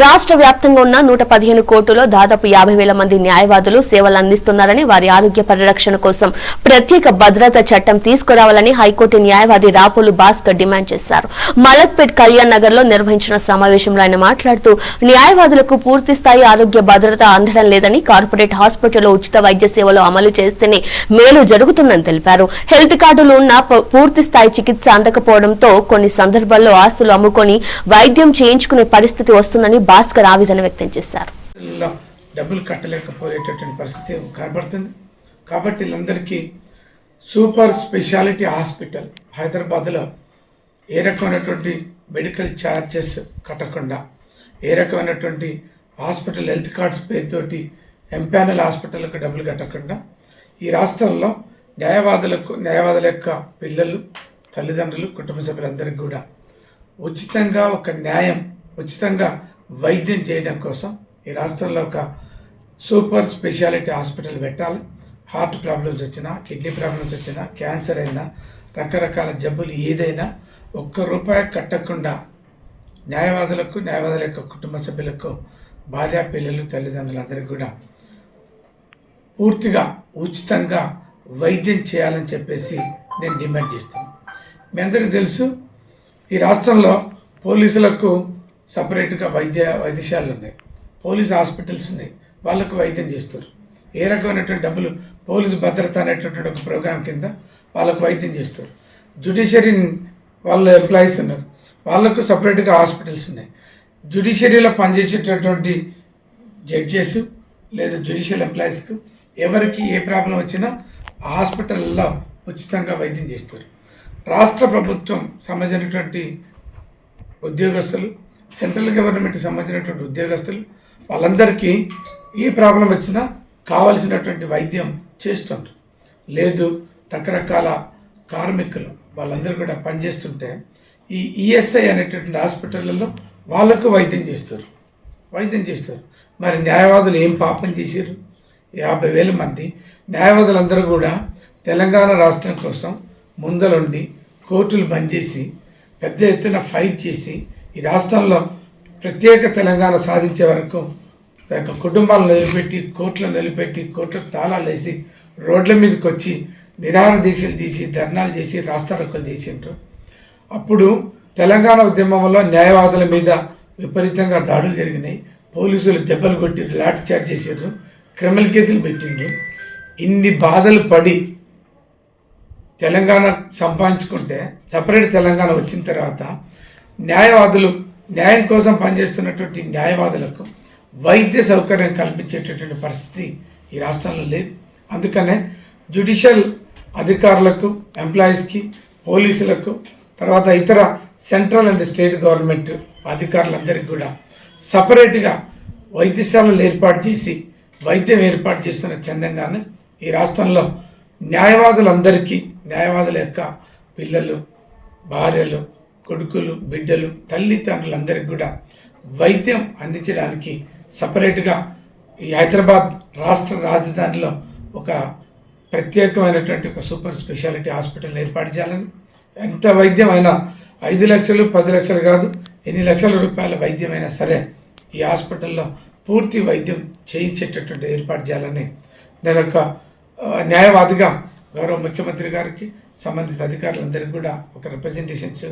రాష్ట్ర వ్యాప్తంగా ఉన్న నూట పదిహేను కోర్టులో దాదాపు యాభై వేల మంది న్యాయవాదులు సేవలు అందిస్తున్నారని వారి ఆరోగ్య పరిరక్షణ కోసం ప్రత్యేక భద్రతా చట్టం తీసుకురావాలని హైకోర్టు న్యాయవాది రాపోలు భాస్కర్ డిమాండ్ చేశారు. మలక్పేట్ కళ్యాణ్ నగర్లో నిర్వహించిన సమావేశంలో ఆయన మాట్లాడుతూ న్యాయవాదులకు పూర్తి స్థాయి ఆరోగ్య భద్రత అందడం లేదని కార్పొరేట్ హాస్పిటల్లో ఉచిత వైద్య సేవలు అమలు చేస్తేనే మేలు జరుగుతుందని తెలిపారు. హెల్త్ కార్డులు ఉన్న ప- పూర్తి స్థాయి చికిత్స అందకపోవడంతో కొన్ని సందర్భాల్లో ఆస్తులు అమ్ముకొని వైద్యం చేయించుకునే పరిస్థితి వస్తుందని భాస్కర్ ఆవేదన వ్యక్తం చేశారు. డబ్బులు కట్టలేకపోయేటటువంటి పరిస్థితి కనబడుతుంది. కాబట్టి వీళ్ళందరికీ సూపర్ స్పెషాలిటీ హాస్పిటల్ హైదరాబాద్లో ఏ రకమైనటువంటి మెడికల్ ఛార్జెస్ కట్టకుండా ఏ రకమైనటువంటి హాస్పిటల్ హెల్త్ కార్డ్స్ పేరుతోటి ఎంపానల్ హాస్పిటల్కి డబ్బులు కట్టకుండా ఈ రాష్ట్రంలో న్యాయవాదులకు న్యాయవాదుల యొక్క పిల్లలు తల్లిదండ్రులు కుటుంబ సభ్యులందరికీ కూడా ఉచితంగా ఒక న్యాయం ఉచితంగా వైద్యం చేయడం కోసం ఈ రాష్ట్రంలో ఒక సూపర్ స్పెషాలిటీ హాస్పిటల్ పెట్టాలి. హార్ట్ ప్రాబ్లమ్స్ వచ్చినా కిడ్నీ ప్రాబ్లమ్స్ వచ్చినా క్యాన్సర్ అయినా రకరకాల జబ్బులు ఏదైనా ఒక్క రూపాయి కట్టకుండా న్యాయవాదులకు న్యాయవాదుల యొక్క కుటుంబ సభ్యులకు భార్య పిల్లలు తల్లిదండ్రులందరికీ కూడా పూర్తిగా ఉచితంగా వైద్యం చేయాలని చెప్పేసి నేను డిమాండ్ చేస్తాను మీ అందరికీ తెలుసు ఈ రాష్ట్రంలో పోలీసులకు సపరేట్గా వైద్య వైద్యశాలలు ఉన్నాయి. పోలీస్ హాస్పిటల్స్ ఉన్నాయి. వాళ్ళకు వైద్యం చేస్తారు. ఏ రకమైనటువంటి డబ్బులు పోలీసు భద్రత అనేటటువంటి ఒక ప్రోగ్రాం కింద వాళ్ళకు వైద్యం చేస్తారు. జుడిషియరీ వాళ్ళ ఎంప్లాయీస్ ఉన్నారు. వాళ్ళకు సపరేట్గా హాస్పిటల్స్ ఉన్నాయి. జుడిషియరీలో పనిచేసేటటువంటి జడ్జెస్ లేదా జ్యుడిషియల్ ఎంప్లాయీస్కు ఎవరికి ఏ ప్రాబ్లం వచ్చినా హాస్పిటల్లో ఉచితంగా వైద్యం చేస్తారు. రాష్ట్ర ప్రభుత్వం సంబంధించినటువంటి ఉద్యోగస్తులు సెంట్రల్ గవర్నమెంట్ సంబంధించినటువంటి ఉద్యోగస్తులు వాళ్ళందరికీ ఏ ప్రాబ్లం వచ్చినా కావలసినటువంటి వైద్యం చేస్తుంటారు లేదు రకరకాల కార్మికులు వాళ్ళందరూ కూడా పనిచేస్తుంటే ఈ ఈఎస్ఐ అనేటటువంటి హాస్పిటళ్ళలో వాళ్ళకు వైద్యం చేస్తారు. వైద్యం చేస్తారు. మరి న్యాయవాదులు ఏం పాపం చేశారు? యాభై వేల మంది న్యాయవాదులందరూ కూడా తెలంగాణ రాష్ట్రం కోసం ముందలుండి కోర్టులు బంద్ చేసి పెద్ద ఎత్తున ఫైట్ చేసి ఈ రాష్ట్రంలో ప్రత్యేక తెలంగాణ సాధించే వరకు యొక్క కుటుంబాలను నిలబెట్టి కోర్టులను నిలబెట్టి కోర్టులకు తాళాలు వేసి రోడ్ల మీదకి వచ్చి నిరాహార దీక్షలు తీసి ధర్నాలు చేసి రాస్తారోకలు చేసిండ్రు. అప్పుడు తెలంగాణ ఉద్యమంలో న్యాయవాదుల మీద విపరీతంగా దాడులు జరిగినాయి. పోలీసులు దెబ్బలు కొట్టి లాఠీ చార్జ్ చేసారు క్రిమినల్ కేసులు పెట్టిండ్రు. ఇన్ని బాధలు పడి తెలంగాణ సంపాదించుకుంటే సపరేట్ తెలంగాణ వచ్చిన తర్వాత న్యాయవాదులు న్యాయం కోసం పనిచేస్తున్నటువంటి న్యాయవాదులకు వైద్య సౌకర్యం కల్పించేటటువంటి పరిస్థితి ఈ రాష్ట్రంలో లేదు. అందుకనే జ్యుడిషియల్ అధికారులకు ఎంప్లాయీస్కి పోలీసులకు తర్వాత ఇతర సెంట్రల్ అండ్ స్టేట్ గవర్నమెంట్ అధికారులందరికీ కూడా సపరేట్గా వైద్యశాలలు ఏర్పాటు చేసి వైద్యం ఏర్పాటు చేస్తున్న చందంగానే ఈ రాష్ట్రంలో న్యాయవాదులందరికీ న్యాయవాదుల యొక్క పిల్లలు భార్యలు కొడుకులు బిడ్డలు తల్లిదండ్రులందరికీ కూడా వైద్యం అందించడానికి సపరేట్గా ఈ హైదరాబాద్ రాష్ట్ర రాజధానిలో ఒక ప్రత్యేకమైనటువంటి ఒక సూపర్ స్పెషాలిటీ హాస్పిటల్ ఏర్పాటు చేయాలని. ఎంత వైద్యం అయినా ఐదు లక్షలు పది లక్షలు కాదు ఎన్ని లక్షల రూపాయల వైద్యమైనా సరే ఈ హాస్పిటల్లో పూర్తి వైద్యం చేయించేటటువంటి ఏర్పాటు చేయాలని నేను ఒక న్యాయవాదిగా గౌరవ ముఖ్యమంత్రి గారికి సంబంధిత అధికారులందరికీ కూడా ఒక రిప్రజెంటేషన్స్